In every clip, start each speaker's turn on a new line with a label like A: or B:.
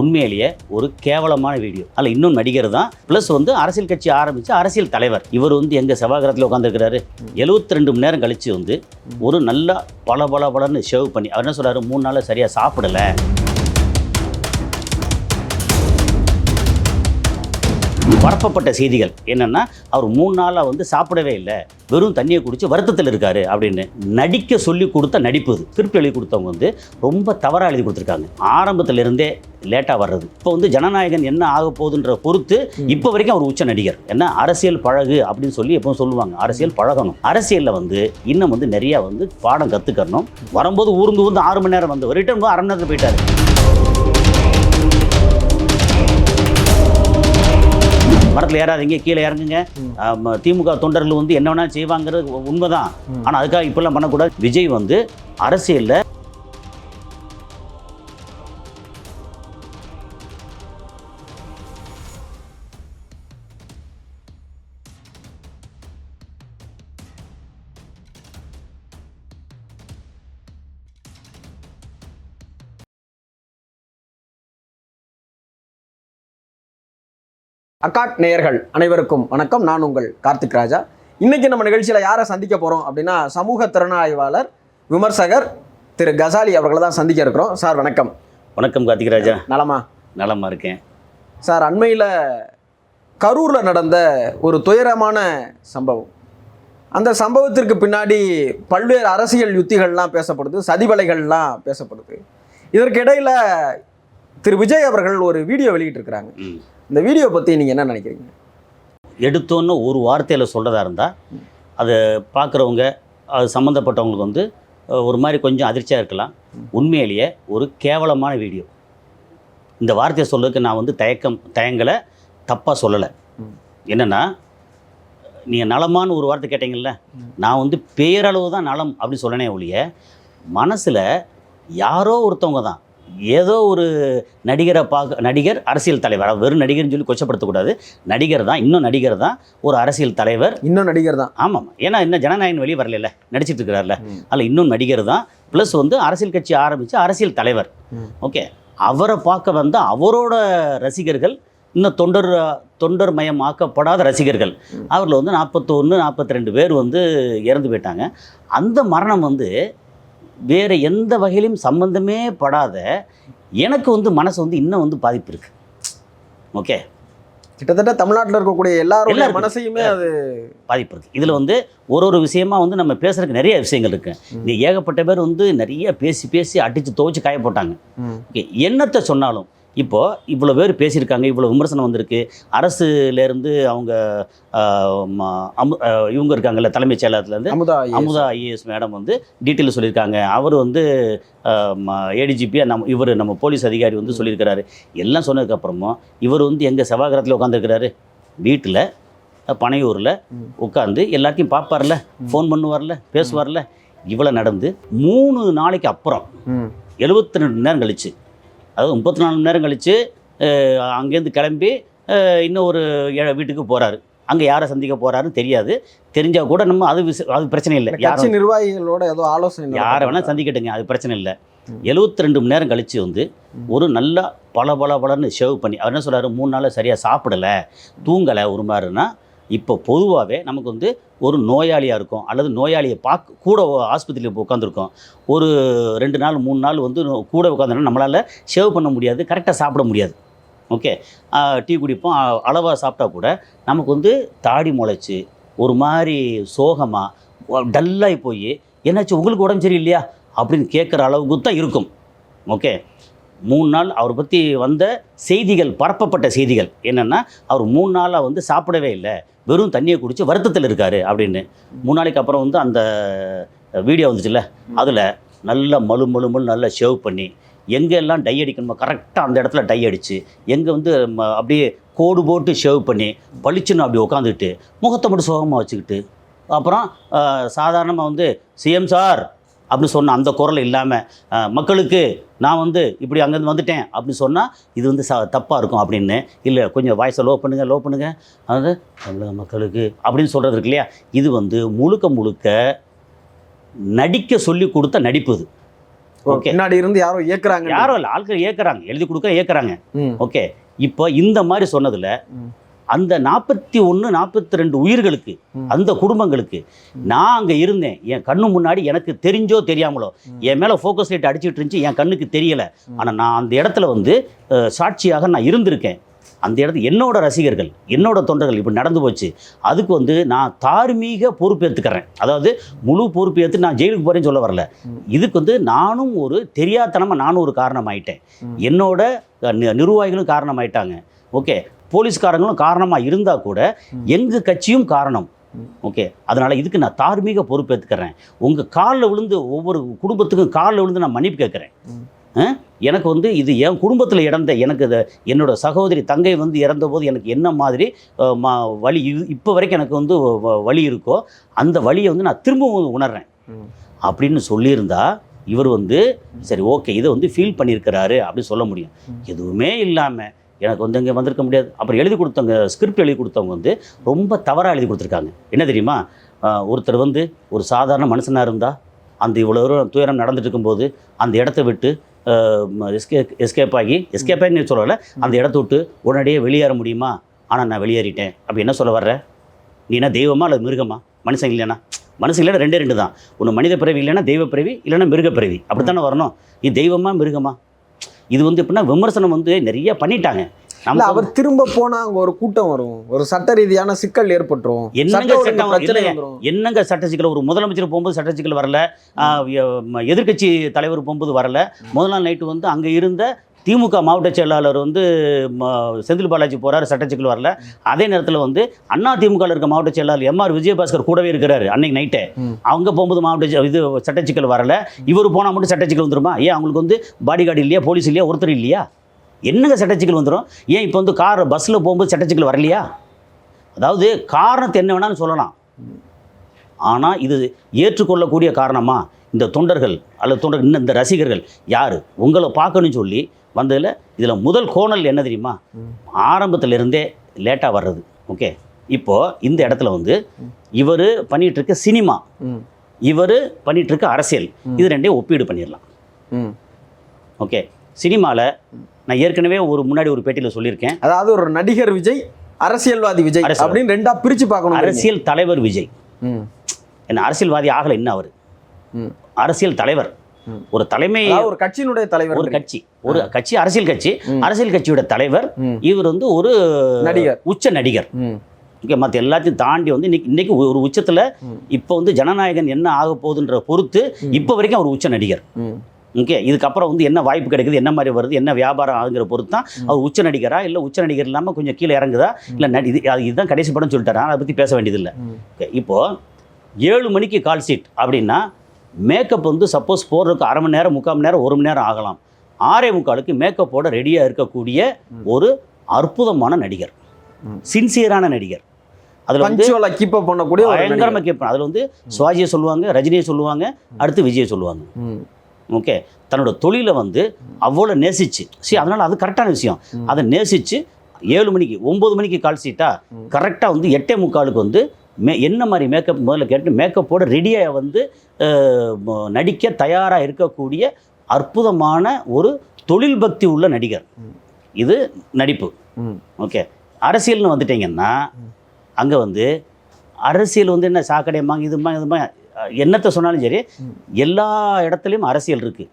A: உண்மையிலேயே ஒரு கேவலமான வீடியோ. அதில் இன்னும் நடிகர் தான் ப்ளஸ் வந்து அரசியல் கட்சி ஆரம்பித்து அரசியல் தலைவர். இவர் வந்து எங்கள் செவ்வாகரத்தில் உட்காந்துருக்கிறாரு எழுபத்தி ரெண்டு மணி நேரம் கழித்து வந்து ஒரு நல்லா பல பல பலன்னு ஷேவ் பண்ணி அவர் என்ன சொல்கிறாரு மூணு நாள் சரியாக சாப்பிடல. பரப்பப்பட்ட செய்திகள். என்னன்னா அவர் மூணு நாளாக வந்து சாப்பிடவே இல்லை. வெறும் தண்ணியை குடிச்சு வருத்தத்தில் இருக்காரு அப்படின்னு நடிக்க சொல்லி கொடுத்த நடிப்பு இது. திருப்பி எழுதி கொடுத்தவங்க வந்து ரொம்ப தவறாக எழுதி கொடுத்துருக்காங்க. ஆரம்பத்துல இருந்தே லேட்டாக வர்றது. இப்போ வந்து ஜனநாயகன் என்ன ஆக போகுதுன்ற பொறுத்து இப்போ வரைக்கும் அவர் உச்ச நடிகர். என்ன? அரசியல் பழகு அப்படின்னு சொல்லி எப்பவும் சொல்லுவாங்க. அரசியல் பழகணும். அரசியலில் வந்து இன்னும் வந்து நிறையா வந்து பாடம் கற்றுக்கணும் வரும்போது ஊர்ந்து ஊர்ந்து ஆறு மணி நேரம் வந்து ரிட்டர்ன் அரை மணி நேரத்தில் போயிட்டாரு. மரத்தில் ஏறாதீங்க கீழே இறங்குங்க. திமுக தொண்டர்கள் வந்து என்ன வேணாலும் செய்வாங்கிறது உண்மைதான். ஆனால் அதுக்காக இப்பெல்லாம் பண்ணக்கூடாது. விஜய் வந்து அரசியலில்
B: அக்காட் நேயர்கள் அனைவருக்கும் வணக்கம். நான் உங்கள் கார்த்திக் ராஜா. இன்னைக்கு நம்ம நிகழ்ச்சியில் யாரை சந்திக்க போகிறோம் அப்படின்னா சமூக திறனாய்வாளர் விமர்சகர் திரு கசாலி அவர்களை தான் சந்திக்க இருக்கிறோம். சார் வணக்கம்.
A: வணக்கம் கார்த்திகராஜா
B: நலமா?
A: நலமா இருக்கேன்.
B: சார் அண்மையில் கரூரில் நடந்த ஒரு துயரமான சம்பவம். அந்த சம்பவத்திற்கு பின்னாடி பல்வேறு அரசியல் யுத்திகள்லாம் பேசப்படுது சதிவலைகள்லாம் பேசப்படுது. இதற்கு இடையில திரு விஜய் அவர்கள் ஒரு வீடியோ வெளியிட்டிருக்கிறாங்க. இந்த வீடியோ பற்றி நீங்கள் என்ன நினைக்கிறீங்க?
A: எடுத்தோன்னு ஒரு வார்த்தையில் சொல்கிறதா இருந்தால் அதை பார்க்குறவங்க அது சம்மந்தப்பட்டவங்களுக்கு வந்து ஒரு மாதிரி கொஞ்சம் அதிர்ச்சியாக இருக்கலாம். உண்மையிலேயே ஒரு கேவலமான வீடியோ. இந்த வார்த்தையை சொல்றதுக்கு நான் வந்து தயக்கம் தயங்கலை தப்பாக சொல்லலை. என்னென்னா நீங்கள் நலமான்னு ஒரு வார்த்தை கேட்டீங்கல்ல நான் வந்து பேரளவு தான் நலம் அப்படின்னு சொன்னனே ஒழிய மனசில் யாரோ ஒருத்தவங்க தான் ஏதோ ஒரு நடிகரை பார்க்க நடிகர் அரசியல் தலைவர். வெறும் நடிகர்னு சொல்லி கொச்சப்படுத்தக்கூடாது. நடிகர் தான் இன்னும் நடிகர் தான் ஒரு அரசியல் தலைவர்.
B: இன்னும் நடிகர் தான்.
A: ஆமாம். ஏன்னா இன்னும் ஜனநாயகன் வெளியே வரல நடிச்சிட்டு இருக்கிறார்ல. அதில் இன்னும் நடிகர் தான். ப்ளஸ் வந்து அரசியல் கட்சி ஆரம்பித்து அரசியல் தலைவர். ஓகே. அவரை பார்க்க வந்த அவரோட ரசிகர்கள் இன்னும் தொண்டர் தொண்டர் மயம் ஆக்கப்படாத ரசிகர்கள். அவரில் வந்து நாற்பத்தொன்று நாற்பத்தி ரெண்டு பேர் வந்து இறந்து போயிட்டாங்க. அந்த மரணம் வந்து வேறு எந்த வகையிலும் சம்பந்தமே படாத எனக்கு வந்து மனசு வந்து இன்னும் வந்து பாதிப்பு இருக்குது ஓகே?
B: கிட்டத்தட்ட தமிழ்நாட்டில் இருக்கக்கூடிய
A: எல்லாருக்கும்.
B: மனசையுமே அது
A: பாதிப்பு இருக்குது இதில் வந்து ஒரு ஒரு விஷயமா வந்து நம்ம பேசுறதுக்கு நிறைய விஷயங்கள் இருக்கு. இங்கே ஏகப்பட்ட பேர் வந்து நிறைய பேசி பேசி அடித்து துவைச்சு காய போட்டாங்க ஓகே என்னத்தை சொன்னாலும் இப்போ இவ்வளோ பேர் பேசியிருக்காங்க இவ்வளோ விமர்சனம் வந்திருக்கு. அரசுலேருந்து அவங்க அமு இவங்க இருக்காங்கல்ல தலைமைச் செயலகத்துலேருந்து
B: அமுதா
A: அமுதா ஐஏஎஸ் மேடம் வந்து டீட்டெயில் சொல்லியிருக்காங்க. அவர் வந்து ஏடிஜிபி நம்ம இவர் நம்ம போலீஸ் அதிகாரி வந்து சொல்லியிருக்கிறாரு. எல்லாம் சொன்னதுக்கப்புறமும் இவர் வந்து எங்கள் செவ்வாகரத்தில் உட்காந்துருக்கிறாரு வீட்டில் பனையூரில். உட்காந்து எல்லாத்தையும் பார்ப்பார்ல ஃபோன் பண்ணுவார்ல பேசுவார்ல. இவ்வளோ நடந்து மூணு நாளைக்கு அப்புறம். எழுபத்தி ரெண்டு நேரம் கழிச்சு அதாவது முப்பத்தி நாலு மணி நேரம் அஹ், அங்கேருந்து கிளம்பி இன்னும் ஒரு வீட்டுக்கு போகிறாரு அங்கே யாரை சந்திக்க போகிறாருன்னு தெரியாது. தெரிஞ்சால் கூட நம்ம அது விஷ அது பிரச்சனை இல்லை. யாரும்
B: நிர்வாகிகளோட ஏதோ ஆலோசனை
A: யாரை வேணால் சந்திக்கட்டுங்க அது பிரச்சனை இல்லை. எழுபத்தி ரெண்டு மணி நேரம் கழிச்சு வந்து. ஒரு நல்லா பல பல பலன்னு ஷேவ் பண்ணி அவர் என்ன சொல்றாரு? மூணு நாள் சரியாக சாப்பிடலை தூங்கலை ஒரு மாதிரினா இப்போ பொதுவாகவே நமக்கு வந்து ஒரு நோயாளியாக இருக்கும் அல்லது நோயாளியை பார்க்க கூட ஆஸ்பத்திரியில் உட்காந்துருக்கோம் ஒரு ரெண்டு நாள் மூணு நாள் வந்து கூட உட்காந்தோன்னா நம்மளால் சேவ் பண்ண முடியாது கரெக்டாக சாப்பிட முடியாது. ஓகே? டீ குடிப்போம் அளவாக சாப்பிட்டா கூட நமக்கு வந்து தாடி முளைச்சி ஒரு மாதிரி சோகமாக டல்லாகி போய் என்னாச்சு உங்களுக்கு உடம்பு சரியில்லையா? அப்படின்னு கேட்குற அளவுக்கு தான் இருக்கும். ஓகே? மூணு நாள் அவரை பற்றி வந்த செய்திகள் பரப்பப்பட்ட செய்திகள் என்னென்னா அவர் மூணு நாளாக வந்து சாப்பிடவே இல்லை. வெறும் தண்ணியை குடிச்சு வருத்தத்தில் இருக்காரு அப்படின்னு. மூணு நாளைக்கு அப்புறம் வந்து அந்த வீடியோ வந்துச்சுல்ல? அதில் நல்லா மலு மலு மலு நல்லா ஷேவ் பண்ணி எங்கெல்லாம் டை அடிக்கணுமோ கரெக்டாக அந்த இடத்துல டை அடித்து எங்கே வந்து ம, அப்படியே கோடு போட்டு ஷேவ் பண்ணி பளிச்சுன்னு அப்படி உட்காந்துக்கிட்டு முகத்தை மட்டும் சோகமாக வச்சுக்கிட்டு அப்புறம் சாதாரணமாக வந்து சிஎம் சார் அப்படின்னு சொன்ன அந்த குரல் இல்லாமல் மக்களுக்கு நான் வந்து இப்படி அங்கேருந்து வந்துட்டேன் அப்படின்னு சொன்னால் இது வந்து ச தப்பாக இருக்கும் அப்படின்னு. இல்லை கொஞ்சம் வாய்ஸை லோ பண்ணுங்கள் லோ பண்ணுங்கள் அதாவது தமிழக மக்களுக்கு அப்படின்னு சொல்கிறது இருக்கு இல்லையா? இது வந்து முழுக்க முழுக்க நடிக்க சொல்லி கொடுத்த நடிப்பு இது. ஓகே.
B: பின்னாடி இருந்து யாரோ இயக்குறாங்க
A: யாரும் இல்லை ஆட்கள் ஏற்கிறாங்க எழுதி கொடுக்க
B: ம்,
A: ஓகே. இப்போ இந்த மாதிரி சொன்னதுல. அந்த நாற்பத்தி ஒன்று நாற்பத்தி ரெண்டு உயிர்களுக்கு. அந்த குடும்பங்களுக்கு நான் அங்கே இருந்தேன் என் கண்ணு முன்னாடி எனக்கு தெரிஞ்சோ தெரியாமலோ. என் மேலே ஃபோக்கஸ் லைட் அடிச்சிட்டு இருந்துச்சு என் கண்ணுக்கு தெரியல. ஆனால் நான் அந்த இடத்துல வந்து சாட்சியாக நான் இருந்திருக்கேன் அந்த இடத்துல என்னோட ரசிகர்கள் என்னோட தொண்டர்கள் இப்படி நடந்து போச்சு அதுக்கு வந்து நான் தார்மீக பொறுப்பேற்றுக்கிறேன் அதாவது முழு பொறுப்பேற்று நான் ஜெயிலுக்கு போகிறேன்னு சொல்ல வரல. இதுக்கு வந்து நானும் ஒரு தெரியாதனமாக நானும் ஒரு காரணமாயிட்டேன்
B: ம்.
A: என்னோட நிர்வாகிகளும் காரணமாயிட்டாங்க ஓகே போலீஸ்காரங்களும் காரணமாக இருந்தால் கூட. எங்கள் கட்சியும் காரணம். ஓகே அதனால் இதுக்கு நான் தார்மீக பொறுப்பேற்றுக்கிறேன் உங்கள் காலில் விழுந்து ஒவ்வொரு குடும்பத்துக்கும் காலில் விழுந்து நான் மன்னிப்பு கேட்குறேன். எனக்கு வந்து இது என் குடும்பத்தில் இறந்த எனக்கு இது என்னோட சகோதரி தங்கை வந்து இறந்தபோது எனக்கு என்ன மாதிரி ம- இது இப்போ வரைக்கும் எனக்கு வந்து வ- வலி இருக்கோ அந்த வலியை வந்து நான் திரும்பவும் உணர்றேன். அப்படின்னு சொல்லியிருந்தா இவர் வந்து சரி ஓகே இதை வந்து ஃபீல் பண்ணியிருக்கிறாரு அப்படின்னு சொல்ல முடியும். எதுவுமே இல்லாமல் எனக்கு வந்து இங்கே வந்திருக்க முடியாது. அப்புறம் எழுதி கொடுத்தவங்க ஸ்கிரிப்ட் எழுதி கொடுத்தவங்க வந்து ரொம்ப தவறாக எழுதி கொடுத்துருக்காங்க. என்ன தெரியுமா? ஒருத்தர் வந்து ஒரு சாதாரண மனுஷனாக இருந்தால் அந்த இவ்வளோ தூரம் துயரம் நடந்துட்டு இருக்கும்போது அந்த இடத்த விட்டு எஸ்கே எஸ்கேப் ஆகி எஸ்கேப் ஆகி சொல்லலை அந்த இடத்த விட்டு உடனடியே வெளியேற முடியுமா? ஆனால் நான் வெளியேறிட்டேன். அப்படி என்ன சொல்ல வர்ற? நீ என்ன தெய்வமா அல்லது மிருகமா? மனுஷன் இல்லைனா மனுஷன் இல்லைன்னா ரெண்டே ரெண்டு தான். ஒன்று மனித பிறவி இல்லைன்னா தெய்வ பிறவி இல்லைன்னா மிருக பிறவி. அப்படி தானே வரணும்? இது தெய்வமா மிருகமா? இது வந்து எப்படின்னா விமர்சனம் வந்து நிறைய பண்ணிட்டாங்க. நம்ம
B: அவர் திரும்ப போனா அங்க ஒரு கூட்டம் வரும். ஒரு சட்ட ரீதியான சிக்கல் ஏற்பட்டுரும்.
A: என்னங்க சட்டம் என்னங்க சட்ட சிக்கல்? ஒரு முதலமைச்சர் போகும்போது சட்ட சிக்கல் வரல. எதிர்கட்சி தலைவர் போகும்போது வரல. முதல் நாள் நைட்டு வந்து அங்கே இருந்த திமுக மாவட்ட செயலாளர் வந்து செந்தில் பாலாஜி போறாரு சட்ட சிக்கல் வரல. அதே நேரத்தில் வந்து அண்ணா திமுகவில் இருக்க மாவட்ட செயலாளர் எம்ஆர் விஜயபாஸ்கர் கூடவே இருக்கிறாரு அன்னைக்கு நைட்டே. அவங்க போகும்போது மாவட்ட இது சட்ட சிக்கல் வரல. இவர் போனால் மட்டும் சட்ட சிக்கல் வந்துருமா? ஏன் அவங்களுக்கு வந்து பாடி கார்டு இல்லையா போலீஸ் இல்லையா ஒருத்தர் இல்லையா? என்னங்க சட்ட சிக்கல் வந்துடும் ஏன் இப்போ வந்து கார் பஸ்ஸில் போகும்போது சட்ட சிக்கல் வரலையா? அதாவது காரணத்தை என்ன வேணாலும் சொல்லலாம். ஆனால் இது ஏற்றுக்கொள்ளக்கூடிய காரணமா? இந்த தொண்டர்கள் அல்லது தொண்டர் இன்னும் இந்த ரசிகர்கள் யார்? உங்களை பார்க்கணும்னு சொல்லி வந்ததில் இதில் முதல் கோணல் என்ன தெரியுமா
B: ம்.
A: ஆரம்பத்துல இருந்தே லேட்டாக வர்றது ஓகே இப்போது இந்த இடத்துல வந்து இவர் பண்ணிட்டு இருக்க சினிமா இவர் பண்ணிட்டு இருக்க அரசியல். இது ரெண்டையும் ஒப்பீடு பண்ணிடலாம். ஓகே சினிமாவில் நான் ஏற்கனவே ஒரு முன்னாடி ஒரு பேட்டியில் சொல்லியிருக்கேன்
B: அதாவது ஒரு நடிகர் விஜய் அரசியல்வாதி விஜய். அப்படின்னு ரெண்டா பிரிச்சு பார்க்கணும்
A: அரசியல் தலைவர் விஜய் என்ன அரசியல்வாதி ஆகலை என்ன அவர். அரசியல் தலைவர். ஒரு தலைமை
B: ஒரு கட்சியினுடைய தலைவர்
A: ஒரு கட்சி ஒரு கட்சி அரசியல் கட்சி. அரசியல் கட்சியோட தலைவர் இவர் வந்து ஒரு
B: நடிகர்.
A: உச்ச நடிகர். ஓகே மற்ற எல்லாத்தையும் தாண்டி வந்து இன்னைக்கு இன்னைக்கு ஒரு உச்சத்தில். இப்போ வந்து ஜனநாயகன் என்ன ஆக போகுதுன்ற பொறுத்து. இப்போ வரைக்கும் அவர் உச்ச நடிகர். ஓகே இதுக்கப்புறம் வந்து என்ன வாய்ப்பு கிடைக்குது என்ன மாதிரி வருது என்ன வியாபாரம் ஆகுங்கிற பொறுத்து தான் அவர் உச்ச நடிகரா இல்லை உச்ச நடிகர் இல்லாமல் கொஞ்சம் கீழே இறங்குதா? இல்லை நடி இது இதுதான் கடைசி படம் சொல்லிட்டாரா? அதை பற்றி பேச வேண்டியதில்லை. ஓகே இப்போது ஏழு மணிக்கு கால் சீட் அப்படின்னா மேக்கப் வந்து சப்போஸ் போடுறதுக்கு அரை மணி நேரம் முக்கால் மணி நேரம் ஒரு மணி நேரம் ஆகலாம். ஆறே முக்காலுக்கு மேக்கப்போட ரெடியாக இருக்கக்கூடிய. ஒரு அற்புதமான நடிகர்.
B: சின்சியரான
A: நடிகர். அதில் வந்து
B: கீப் அப் பண்ணக்கூடிய.
A: பயங்கரமாக கேட்பேன் அதில் வந்து சுவாஜியை சொல்லுவாங்க ரஜினியை சொல்லுவாங்க அடுத்து விஜயை சொல்லுவாங்க. ஓகே? தன்னோட தொழிலை வந்து அவ்வளோ நேசிச்சு. சரி அதனால் அது கரெக்டான விஷயம். அதை நேசிச்சு ஏழு மணிக்கு ஒம்பது மணிக்கு கால் சீட்டா
B: ம்.
A: கரெக்டாக வந்து எட்டே முக்காலுக்கு வந்து மே என்ன மாதிரி மேக்கப் முதல்ல கேட்டு மேக்கப்போட ரெடியாக வந்து நடிக்க தயாராக இருக்கக்கூடிய அற்புதமான ஒரு தொழில் பக்தி உள்ள நடிகர். இது நடிப்பு ஓகே அரசியல்னு வந்துட்டீங்கன்னா. அங்கே வந்து அரசியல் வந்து என்ன சாக்கடையம்மாங்க இதுமா இதுமா என்னத்தை சொன்னாலும் சரி. எல்லா இடத்துலையும் அரசியல் இருக்குது.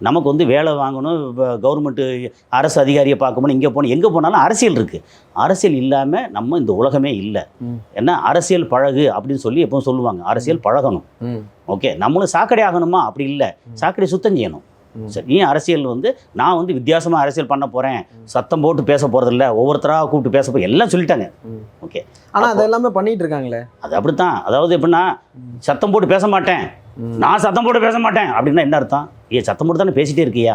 A: நமக்கு வந்து வேலை வாங்கணும் கவர்மெண்ட்டு அரசு அதிகாரியை பார்க்கணும் இங்கே போகணும் எங்கே போனாலும் அரசியல் இருக்குது அரசியல் இல்லாமல் நம்ம இந்த உலகமே இல்லை.
B: ம்.
A: என்ன அரசியல் பழகு அப்படின்னு சொல்லி எப்பவும் சொல்லுவாங்க. அரசியல் பழகணும். ஓகே? நம்மளும் சாக்கடை ஆகணுமா? அப்படி இல்லை. சாக்கடை சுத்தம் செய்யணும். சரி நீ அரசியல் வந்து நான் வந்து வித்தியாசமாக அரசியல் பண்ண போகிறேன் சத்தம் போட்டு பேச போகிறதில்ல ஒவ்வொருத்தராக கூப்பிட்டு பேச போ எல்லாம் சொல்லிட்டாங்க. ஓகே?
B: ஆனா அது எல்லாமே பண்ணிட்டு இருக்காங்களே?
A: அது அப்படித்தான். அதாவது எப்படின்னா சத்தம் போட்டு பேச மாட்டேன். நான் சத்தம் போட்டு பேச மாட்டேன். அப்படின்னா என்ன அர்த்தம்? ஏ சத்தம் போட்டு தானே பேசிட்டே இருக்கியா?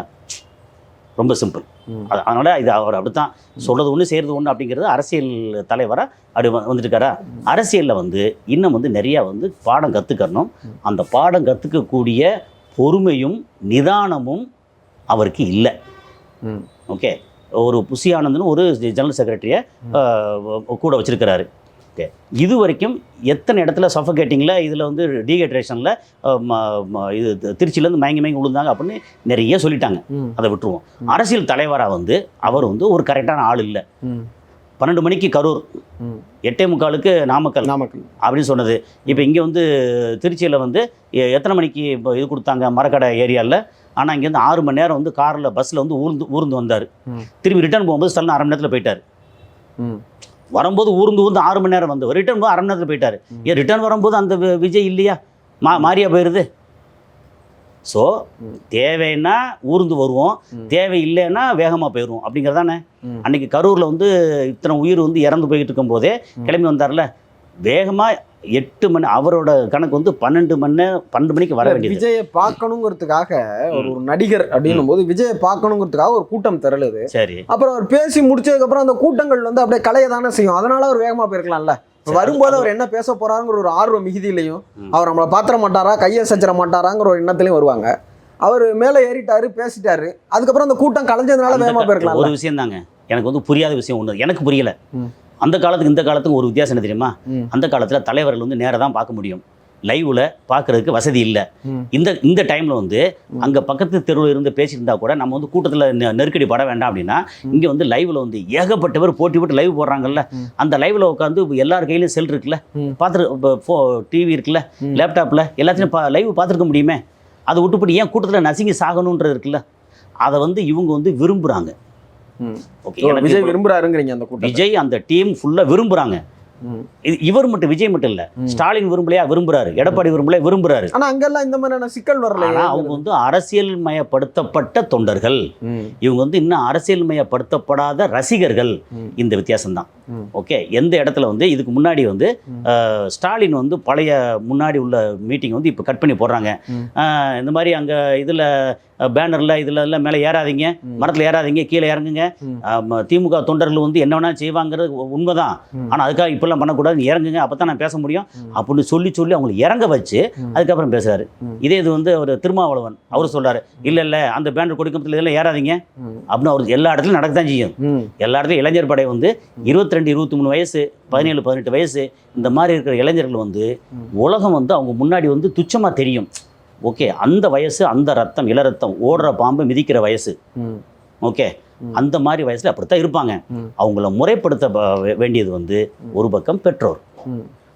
A: ரொம்ப சிம்பிள். அது அதனால் இது அவர் அப்படித்தான் சொல்கிறது ஒன்று செய்கிறது ஒன்று அப்படிங்கிறது அரசியல் தலைவராக அப்படி வந்துட்டுருக்காரா? அரசியலில் வந்து இன்னும் வந்து நிறையா வந்து பாடம் கற்றுக்கணும் அந்த பாடம் கற்றுக்கக்கூடிய பொறுமையும் நிதானமும் அவருக்கு இல்லை. ஓகே? ஒரு புசி ஆனந்த்னு ஒரு ஜெனரல் செக்ரட்டரியை கூட வச்சிருக்கிறாரு. ஓகே. இது வரைக்கும் எத்தனை இடத்துல சஃபகேட்டிங்கில் இதில் வந்து டீஹைட்ரேஷனில் இது திருச்சியிலேருந்து மயங்கி மயங்கி விழுந்தாங்க அப்படின்னு நிறைய சொல்லிட்டாங்க. அதை விட்டுருவோம். அரசியல் தலைவராக வந்து அவர் வந்து ஒரு கரெக்டான ஆள் இல்லை. பன்னெண்டு மணிக்கு கரூர். எட்டே முக்காலுக்கு நாமக்கல்
B: நாமக்கல்.
A: அப்படின்னு சொன்னது. இப்போ இங்கே வந்து திருச்சியில் வந்து எத்தனை மணிக்கு இப்போ இது கொடுத்தாங்க மரக்கடை ஏரியாவில் ஆனால் இங்கேருந்து ஆறு மணி நேரம் வந்து காரில் பஸ்ஸில் வந்து ஊர்ந்து ஊர்ந்து வந்தார். திரும்பி ரிட்டர்ன் போகும்போது ஸ்டல்னு அரை மணி நேரத்தில் போயிட்டார். வரும்போது ஊர்ந்து ஊர்ந்து ஆறு மணி நேரம் வந்தவர் ரிட்டர்ன் போது அரை மணி நேரத்தில் போயிட்டார். ஏன் ரிட்டர்ன் வரும்போது அந்த விஜய் இல்லையா மா மாறியா போயிடுது ஸோ. தேவைன்னா ஊர்ந்து வருவோம். தேவை இல்லைன்னா வேகமாக போயிடுவோம் அப்படிங்கிறதானே
B: ம்.
A: அன்னைக்கு கரூரில் வந்து இத்தனை உயிர் வந்து இறந்து போய்கிட்டு இருக்கும்போதே. கிளம்பி வந்தார்ல வேகமாக எட்டு மணி அவரோட கணக்கு வந்து பன்னெண்டு மணி பன்னெண்டு மணிக்கு வர வேண்டியது.
B: விஜயை பார்க்கணுங்கிறதுக்காக ஒரு நடிகர் அப்படின்னும் போது விஜயை பார்க்கணுங்கிறதுக்காக ஒரு கூட்டம் திரளுது
A: சரி.
B: அப்புறம் அவர் பேசி முடிச்சதுக்கு அப்புறம் அந்த கூட்டங்கள் வந்து அப்படியே கலைய தானே செய்யும். அதனால அவர் வேகமா போயிருக்கலாம்ல. வரும்போது அவர் என்ன பேச போறாருங்கிற ஒரு ஆர்வ மிகுதியிலையும். அவர் நம்மளை பாத்திர மாட்டாரா கையை சச்சிட மாட்டாராங்கிற ஒரு எண்ணத்துலயும் வருவாங்க. அவர் மேலே ஏறிட்டாரு பேசிட்டாரு. அதுக்கப்புறம் அந்த கூட்டம் கலைஞ்சதுனால
A: அந்த
B: வேகமா
A: கா-
B: போயிருக்கலாம்ல.
A: ஒரு விஷயம் தாங்க எனக்கு வந்து புரியாத விஷயம் ஒன்று எனக்கு புரியல. அந்த காலத்துக்கு இந்த காலத்துக்கு ஒரு வித்தியாசம் என்ன தெரியுமா. அந்த காலத்தில் தலைவர்கள் வந்து நேராக தான் பார்க்க முடியும் லைவ்ல பார்க்கறதுக்கு வசதி இல்லை. இந்த இந்த டைமில் வந்து. அங்கே பக்கத்து தெருவில் இருந்து பேசியிருந்தா கூட நம்ம வந்து கூட்டத்தில் நெருக்கடி பட வேண்டாம் அப்படின்னா. இங்கே வந்து லைவ்ல வந்து ஏகப்பட்ட பேர் போட்டி போட்டு லைவ் போடுறாங்கல்ல. அந்த லைவ்ல உட்காந்து எல்லார் கையிலும் செல் இருக்குல்ல
B: ம்.
A: பார்த்துரு ஃபோ டிவி இருக்குல்ல. லேப்டாப்பில் எல்லாத்தையும் பா லைவ் பார்த்துருக்க முடியுமே அதை விட்டுப்பட்டு ஏன் கூட்டத்தில் நசுங்கி சாகணுன்றது இருக்குல்ல அதை வந்து இவங்க வந்து விரும்புகிறாங்க. ஓகே
B: விஜய் விரும்புறாருங்கிறீங்க அந்த கூட்டம்
A: விஜய் அந்த டீம் ஃபுல்லாக விரும்புகிறாங்க இவர் மட்டும் விஜய் மட்டும் இல்லை. ஸ்டாலின் விரும்பலையா? விரும்புறாரு. எடப்பாடி விரும்பலையா? விரும்புறாரு.
B: ஆனா அங்கெல்லாம் இந்த மாதிரியான சிக்கல் வரல
A: அவங்க வந்து அரசியல் மயப்படுத்தப்பட்ட தொண்டர்கள். இவங்க வந்து இன்னும் அரசியல் மயப்படுத்தப்படாத ரசிகர்கள். இந்த வித்தியாசம்தான்.
B: ம்.
A: ஓகே எந்த இடத்துல வந்து இதுக்கு முன்னாடி வந்து ஸ்டாலின் வந்து பழைய முன்னாடி உள்ள மீட்டிங் வந்து இப்போ கட் பண்ணி போடுறாங்க இந்த மாதிரி அங்கே இதில் பேனரில் இதில் எல்லாம் மேலே ஏறாதீங்க. மரத்தில் ஏறாதீங்க கீழே இறங்குங்க திமுக தொண்டர்கள் வந்து என்ன வேணாலும் செய்வாங்கிறது உண்மைதான். ஆனால் அதுக்காக இப்படிலாம் பண்ணக்கூடாது இறங்குங்க அப்போ தான் நான் பேச முடியும். அப்படின்னு சொல்லி சொல்லி அவங்களை இறங்க வச்சு. அதுக்கப்புறம் பேசுறாரு
B: ம்.
A: இதே இது வந்து ஒரு திருமாவளவன் அவர் சொல்றாரு இல்ல இல்ல அந்த பேனர் கொடுக்கறதுல இதெல்லாம் ஏறாதீங்க. அப்படின்னு அவர் எல்லா இடத்துலையும் நடக்க தான் செய்யும். எல்லா இடத்துலையும் இளைஞர் படை வந்து இருபத்தி ரெண்டு இருபத்தி மூணு வயசு பதினேழு பதினெட்டு வயசு இந்த மாதிரி இருக்கிற இளைஞர்கள் வந்து. உலகம் வந்து அவங்க முன்னாடி வந்து துச்சமா தெரியும் ஓகே அந்த வயசு அந்த ரத்தம் இள ரத்தம் ஓடுற பாம்பு மிதிக்கிற வயசு. ஓகே. அந்த மாதிரி வயசுல அப்படித்தான் இருப்பாங்க. அவங்கள முறைப்படுத்த வேண்டியது வந்து ஒரு பக்கம் பெற்றோர்.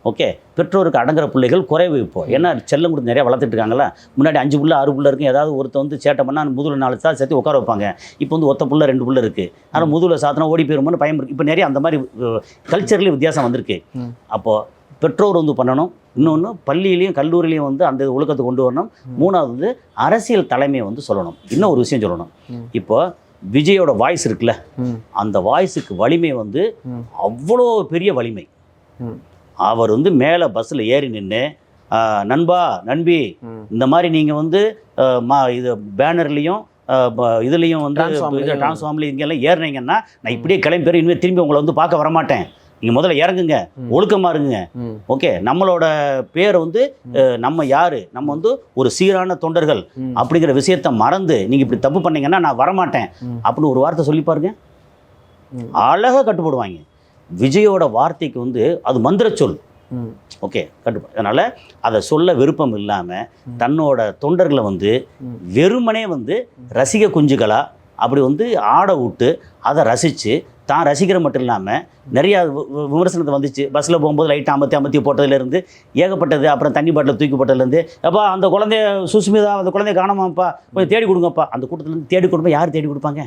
A: ஓகே? பெற்றோருக்கு அடங்குற பிள்ளைகள் குறைவு இப்போ. ஏன்னா செல்லம் கொடுத்து நிறைய வளர்த்துட்டு இருக்காங்களா முன்னாடி அஞ்சு புள்ள ஆறு புள்ள இருக்கும். ஏதாவது ஒருத்த வந்து சேட்டை பண்ணால் முதுகில் நாலு சார் சேர்த்து உட்கார வைப்பாங்க. இப்போ வந்து ஒத்த புள்ள ரெண்டு புள்ள இருக்குது ஆனால் முதுகில் சாத்தினா ஓடி போயிருமோன்னு பயம் இருக்கு. இப்போ நிறைய அந்த மாதிரி கல்ச்சர்லேயும் வித்தியாசம் வந்திருக்கு. அப்போது பெற்றோர் வந்து பண்ணணும். இன்னொன்று பள்ளியிலையும் கல்லூரிலையும் வந்து அந்த ஒழுக்கத்தை கொண்டு வரணும். மூணாவது வந்து அரசியல் தலைமையை வந்து சொல்லணும். இன்னும் ஒரு விஷயம் சொல்லணும். இப்போ விஜயோட வாய்ஸ் இருக்குல்ல. அந்த வாய்ஸுக்கு வலிமை வந்து. அவ்வளோ பெரிய வலிமை. அவர் வந்து மேலே பஸ்ஸில் ஏறி நின்று நண்பா நண்பி. இந்த மாதிரி நீங்கள் வந்து மா இது பேனர்லேயும் இதுலேயும் வந்து. டிரான்ஸ்ஃபார்ம்லேயும் இங்கெல்லாம் ஏறினீங்கன்னா நான் இப்படியே கிளம்பி போய் இனிமேல் திரும்பி உங்களை வந்து பார்க்க வரமாட்டேன் நீங்கள் முதல்ல இறங்குங்க. ஒழுக்கமாக இருங்குங்க
B: ம்.
A: ஓகே நம்மளோட பேரை வந்து நம்ம யார் நம்ம வந்து ஒரு சீரான தொண்டர்கள். அப்படிங்கிற விஷயத்த மறந்து நீங்கள் இப்படி தப்பு பண்ணீங்கன்னா நான் வரமாட்டேன். அப்படின்னு ஒரு வார்த்தை சொல்லி பாருங்க. அழகாக கட்டுப்படுவாங்க விஜயோட வார்த்தைக்கு வந்து அது மந்திர சொல். ஓகே கட்டுப்பா. அதனால் அதை சொல்ல விருப்பம் இல்லாமல். தன்னோட தொண்டர்களை வந்து. வெறுமனே வந்து ரசிக குஞ்சுகளா அப்படி வந்து ஆட விட்டு அதை ரசித்து தான் ரசிக்கிற மட்டும் இல்லாமல் நிறையா விமர்சனத்தை வந்துச்சு. பஸ்ஸில் போகும்போது லைட்டாக அமர்த்தி அமர்த்தி போட்டதுலேருந்து ஏகப்பட்டது அப்புறம் தண்ணி பாட்டில் தூக்கி போட்டதுலேருந்து அப்பா அந்த குழந்தைய சுஸ்மிதா அந்த குழந்தைய காணாமாப்பா கொஞ்சம் தேடி கொடுங்கப்பா. அந்த கூட்டத்துலேருந்து தேடி கொடுப்பா. யார் தேடி கொடுப்பாங்க?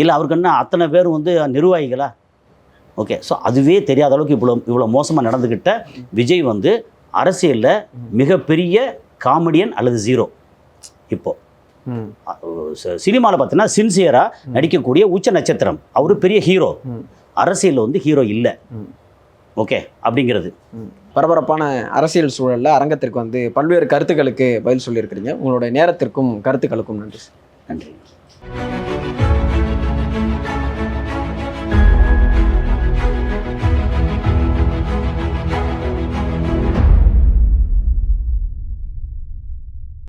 A: இல்லை அவருக்கு என்ன அத்தனை பேரும் வந்து நிர்வாகிகளா? ஓகே ஸோ அதுவே தெரியாத அளவுக்கு இவ்வளோ இவ்வளோ மோசமாக நடந்துக்கிட்ட விஜய் வந்து அரசியலில் மிகப்பெரிய காமெடியன் அல்லது ஜீரோ இப்போ
B: ம்.
A: சினிமாவில் பார்த்தீங்கன்னா சின்சியராக நடிக்கக்கூடிய உச்ச நட்சத்திரம். அவர் பெரிய ஹீரோ. அரசியலில் வந்து ஹீரோ இல்லை. ஓகே அப்படிங்கிறது.
B: பரபரப்பான அரசியல் சூழல்ல அரங்கத்திற்கு வந்து பல்வேறு கருத்துக்களுக்கு பதில் சொல்லியிருக்கிறீங்க. உங்களுடைய நேரத்திற்கும் கருத்துக்களுக்கும் நன்றி
A: நன்றி.